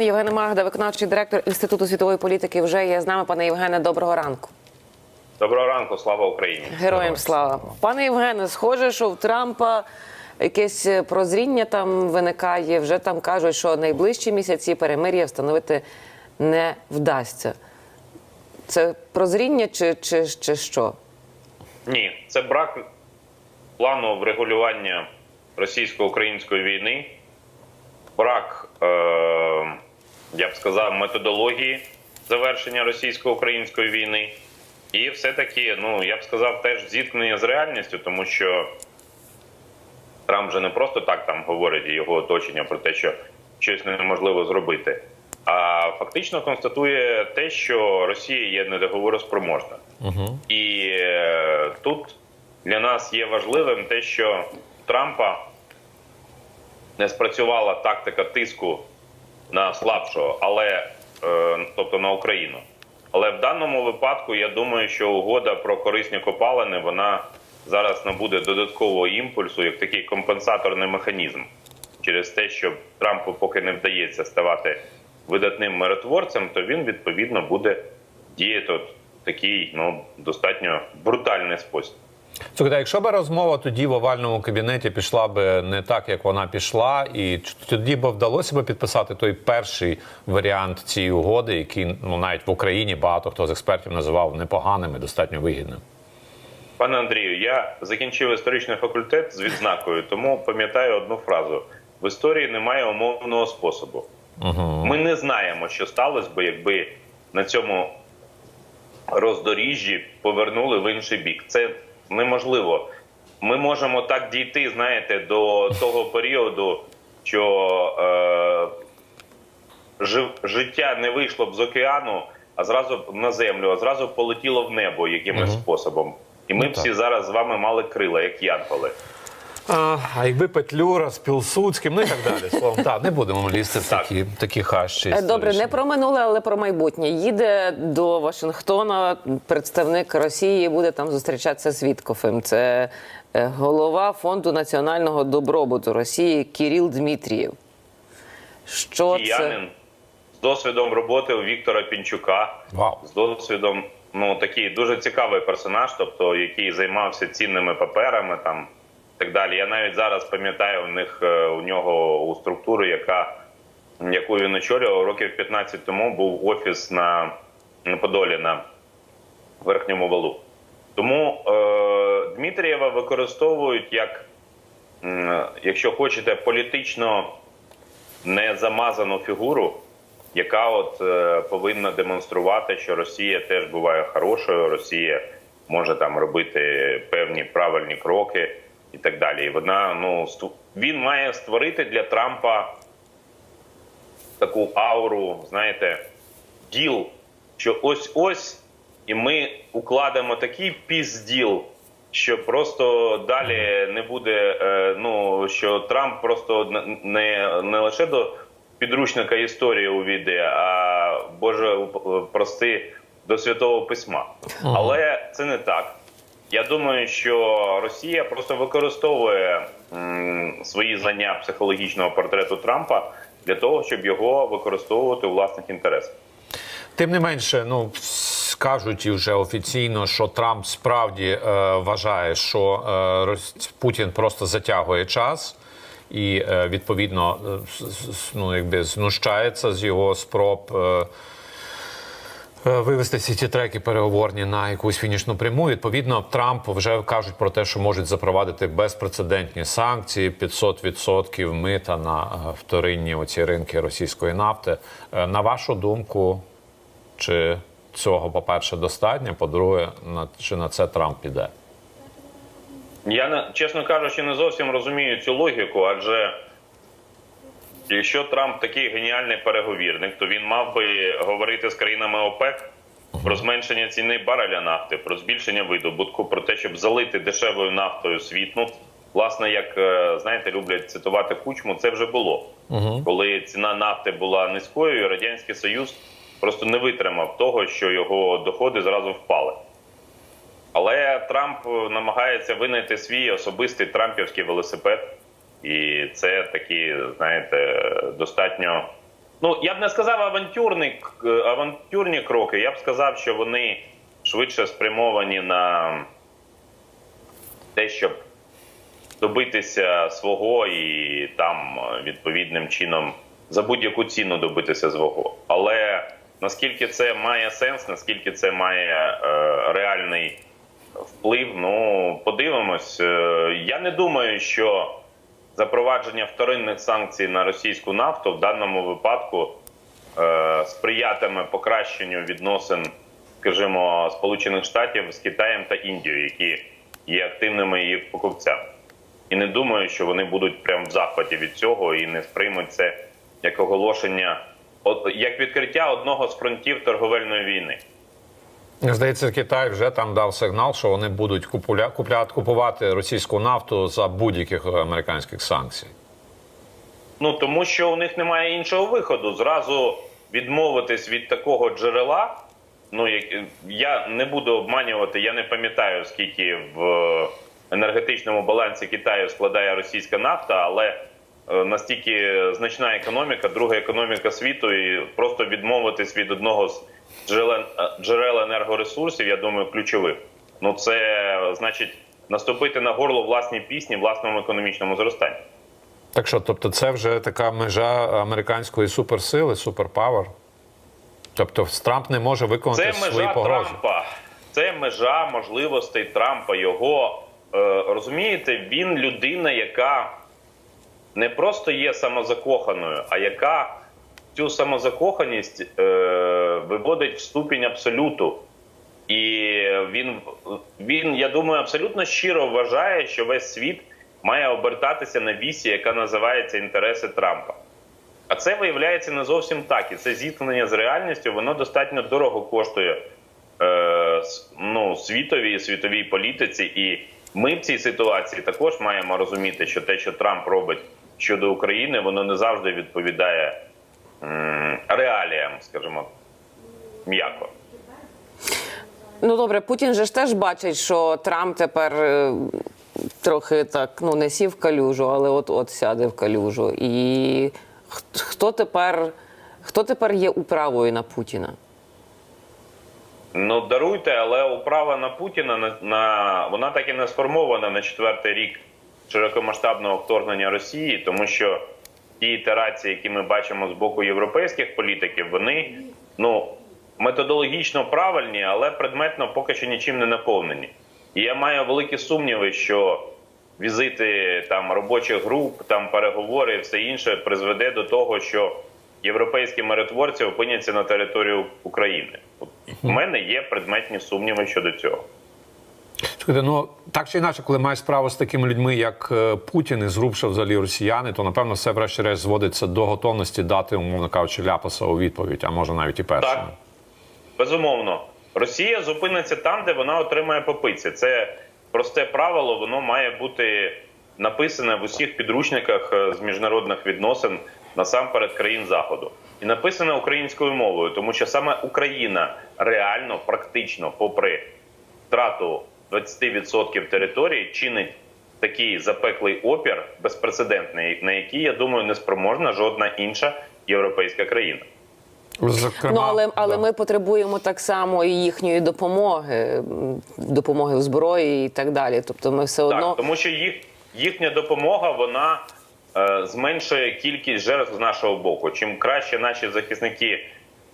Євген Магда, виконавчий директор Інституту світової політики, вже є з нами. Пане Євгене, доброго ранку. Доброго ранку, слава Україні. Героям слава. Пане Євгене, схоже, що в Трампа якесь прозріння там виникає. Вже там кажуть, що найближчі місяці перемир'я встановити не вдасться. Це прозріння чи, чи, чи що? Ні, це брак плану врегулювання російсько-української війни, брак, е, я б сказав, методології завершення російсько-української війни. І все-таки, ну я б сказав, теж зіткнення з реальністю, тому що Трамп вже не просто так там говорить і його оточення про те, що щось неможливо зробити, а фактично констатує те, що Росія є недоговороспроможна. Угу. І е, тут для нас є важливим те, що Трампа не спрацювала тактика тиску на слабшого, але е, тобто на Україну. Але в даному випадку я думаю, що угода про корисні копалини вона зараз набуде додаткового імпульсу як такий компенсаторний механізм через те, що Трампу поки не вдається ставати видатним миротворцем, то він відповідно буде діяти от такий ну достатньо брутальний спосіб. Слухайте, якщо б розмова тоді в овальному кабінеті пішла б не так, як вона пішла, і тоді б вдалося б підписати той перший варіант цієї угоди, який ну навіть в Україні багато хто з експертів називав непоганим і достатньо вигідним. Пане Андрію, я закінчив історичний факультет з відзнакою, тому пам'ятаю одну фразу: в історії немає умовного способу. Угу. Ми не знаємо, що сталося би, якби на цьому роздоріжжі повернули в інший бік. Це неможливо. Ми можемо так дійти, знаєте, до того періоду, що е, жив, життя не вийшло б з океану, а зразу б на землю, а зразу б полетіло в небо якимось Мгм. способом. І ми Ну, б всі зараз з вами мали крила, як янголи. А, а якби Петлюра з Пілсудським, ну і так далі. Словом, так, не будемо лізти в такі, такі хащі. Е, Добре, не про минуле, але про майбутнє. Їде до Вашингтона представник Росії, буде там зустрічатися з Віткофем. Це е, голова фонду національного добробуту Росії Кіріл Дмитрієв. Що це? З досвідом роботи у Віктора Пінчука. Вау. з досвідом. Ну такий дуже цікавий персонаж, тобто який займався цінними паперами, там так далі. Я навіть зараз пам'ятаю у них е, у нього у структури, яка яку він очолював років 15 тому, був офіс на, на Подолі на верхньому валу. Тому е, Дмитрієва використовують як, м, якщо хочете, політично незамазану фігуру, яка от е, повинна демонструвати, що Росія теж буває хорошою, Росія може там робити певні правильні кроки і так далі. І вона ну він має створити для Трампа таку ауру, знаєте, діл, що ось ось, і ми укладемо такий пізділ, що просто далі не буде. е, Ну що Трамп просто не- не, лише до підручника історії увійде, а Боже прости до святого письма. Але це не так. Я думаю, що Росія просто використовує свої знання психологічного портрету Трампа для того, щоб його використовувати у власних інтересах. Тим не менше, ну скажуть і вже офіційно, що Трамп справді е, вважає, що е, Путін просто затягує час і е, відповідно е, ну, якби знущається з його спроб. Е, Вивести всі ці треки переговорні на якусь фінішну пряму. Відповідно, Трамп вже кажуть про те, що можуть запровадити безпрецедентні санкції, 500% мита на е, вторинні оці ринки російської нафти. Е, На вашу думку, чи цього, по-перше, достатньо? По-друге, на чи на це Трамп піде? Я не- чесно кажучи, не зовсім розумію цю логіку, адже якщо Трамп такий геніальний переговірник, то він мав би говорити з країнами ОПЕК про зменшення ціни бареля нафти, про збільшення видобутку, про те, щоб залити дешевою нафтою світ. Ну, власне, як е, знаєте, люблять цитувати кучму, це вже було. Угу. коли ціна нафти була низькою, і радянський союз просто не витримав того, що його доходи зразу впали. Але Трамп намагається винайти свій особистий трампівський велосипед, і це такий, знаєте, достатньо Ну, я б не сказав авантюрні, е, авантюрні кроки. Я б сказав, що вони швидше спрямовані на те, щоб добитися свого і там відповідним чином за будь-яку ціну добитися свого. Але наскільки це має сенс, наскільки це має е, реальний вплив, ну подивимось. Е, я не думаю, що запровадження вторинних санкцій на російську нафту в даному випадку е, сприятиме покращенню відносин, скажімо, Сполучених Штатів з Китаєм та Індією, які є активними їх покупцями. І не думаю, що вони будуть прям в захваті від цього і не сприймуть це як оголошення, як відкриття одного з фронтів торговельної війни. Здається, Китай вже там дав сигнал, що вони будуть купуля... купляти, купувати російську нафту за будь-яких американських санкцій. Ну тому що у них немає іншого виходу. Зразу відмовитись від такого джерела. Ну як я не буду обманювати, я не пам'ятаю скільки в енергетичному балансі Китаю складає російська нафта, але е, настільки значна економіка, друга економіка світу, і просто відмовитись від одного з джерел, е, джерел енергоресурсів, я думаю, ключових. Ну це значить наступити на горло власній пісні, власному економічному зростанню. Так що, тобто, це вже така межа американської суперсили, суперпавер. Тобто, Трамп не може виконати Це свої межа погрози. Трампа. Це межа можливостей Трампа. Його е, розумієте, він людина, яка не просто є самозакоханою, а яка цю самозакоханість е, виводить в ступінь абсолюту. І він, він, я думаю, абсолютно щиро вважає, що весь світ має обертатися на вісі, яка називається інтереси Трампа. А це виявляється не зовсім так. І це зіткнення з реальністю, воно достатньо дорого коштує е, ну, світовій і світовій політиці. І ми в цій ситуації також маємо розуміти, що те, що Трамп робить щодо України, воно не завжди відповідає реаліям, скажімо, м'яко. Ну добре, Путін же ж теж бачить, що Трамп тепер е, трохи так ну не сів в калюжу, але от от сяде в калюжу. І хто тепер, хто тепер є управою на Путіна? Ну даруйте, але управа на Путіна на, на вона так і не сформована на четвертий рік широкомасштабного вторгнення Росії, тому що ті ітерації, які ми бачимо з боку європейських політиків, вони ну методологічно правильні, але предметно поки що нічим не наповнені. І я маю великі сумніви, що візити там робочих груп, там переговори і все інше призведе до того, що європейські миротворці опиняться на території України. У мене є предметні сумніви щодо цього. Слухайте, ну так чи інакше, коли маєш справу з такими людьми, як е, Путін і зрубша взагалі росіяни, то напевно все врешті-решт зводиться до готовності дати, умовно кажучи, ляпаса відповідь, а може навіть і першому. Так. Безумовно, Росія зупиниться там, де вона отримає попиці. Це просте правило, воно має бути написане в усіх підручниках е, з міжнародних відносин насамперед країн Заходу. І написане українською мовою, тому що саме Україна реально, практично, попри втрату 20% території, чинить такий запеклий опір безпрецедентний, на який, я думаю, не спроможна жодна інша європейська країна. Зокрема, ну але але да. ми потребуємо так само і їхньої допомоги, допомоги в зброї і так далі. Тобто, ми все одно тому що їх, їхня допомога вона е, зменшує кількість жертв з нашого боку. Чим краще наші захисники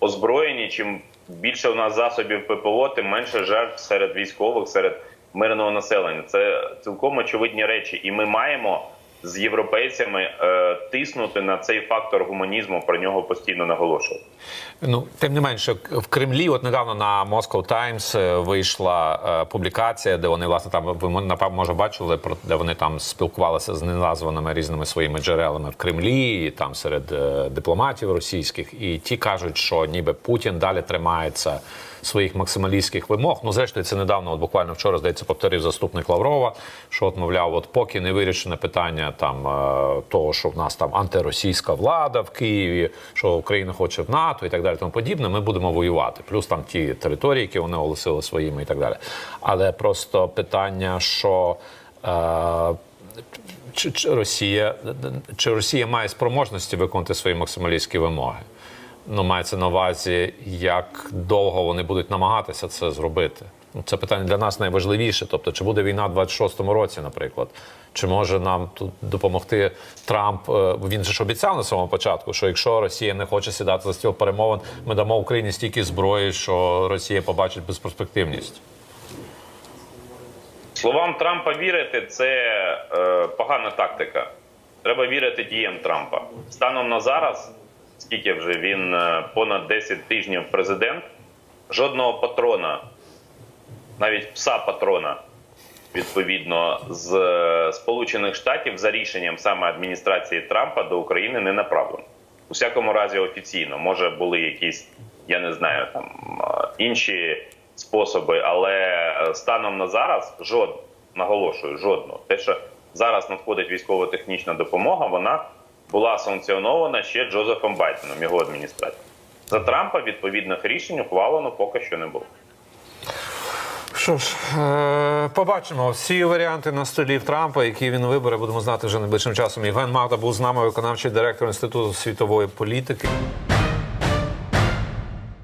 озброєні, чим більше у нас засобів ППО, тим менше жертв серед військових, серед мирного населення. Це цілком очевидні речі, і ми маємо з європейцями е, тиснути на цей фактор гуманізму. Про нього постійно наголошувати. Ну, тим не менше, в Кремлі, от недавно на Moscow Times е, вийшла е, публікація, де вони власне там ви напевно може бачили про де вони там спілкувалися з неназваними різними своїми джерелами в Кремлі, і там серед е, дипломатів російських, і ті кажуть, що ніби Путін далі тримається своїх максималістських вимог. Ну, зрештою, це недавно, от буквально вчора, здається, повторив заступник Лаврова, що от мовляв, от поки не вирішене питання там того, що в нас там антиросійська влада в Києві, що Україна хоче в НАТО і так далі, тому подібне, ми будемо воювати. Плюс там ті території, які вони оголосили своїми і так далі. Але просто питання, що. Е, чи, чи Росія чи Росія має спроможності виконати свої максималістські вимоги? Ну, мається на увазі, як довго вони будуть намагатися це зробити. Ну, Це питання для нас найважливіше. Тобто, чи буде війна в 26-му році, наприклад, чи може нам тут допомогти Трамп? Е, Він же ж обіцяв на самому початку, що якщо Росія не хоче сідати за стіл перемовин, ми дамо Україні стільки зброї, що Росія побачить безперспективність. Словам Трампа вірити це е, погана тактика. Треба вірити діям Трампа. Станом на зараз, скільки вже він е, понад 10 тижнів президент, жодного патрона, навіть пса патрона, відповідно, з е, Сполучених Штатів за рішенням саме адміністрації Трампа до України не направлено. У всякому разі, офіційно. Може, були якісь, я не знаю, там е, інші способи, але е, станом на зараз жодного, наголошую, жодного. Те, що зараз надходить військово-технічна допомога, вона була санкціонована ще Джозефом Байденом, його адміністрацією. За Трампа відповідних рішень ухвалено поки що не було. Що ж, е, побачимо всі варіанти на столі Трампа, які він вибере, будемо знати вже найближчим часом. Євген Магда був з нами, виконавчий директор Інституту світової політики.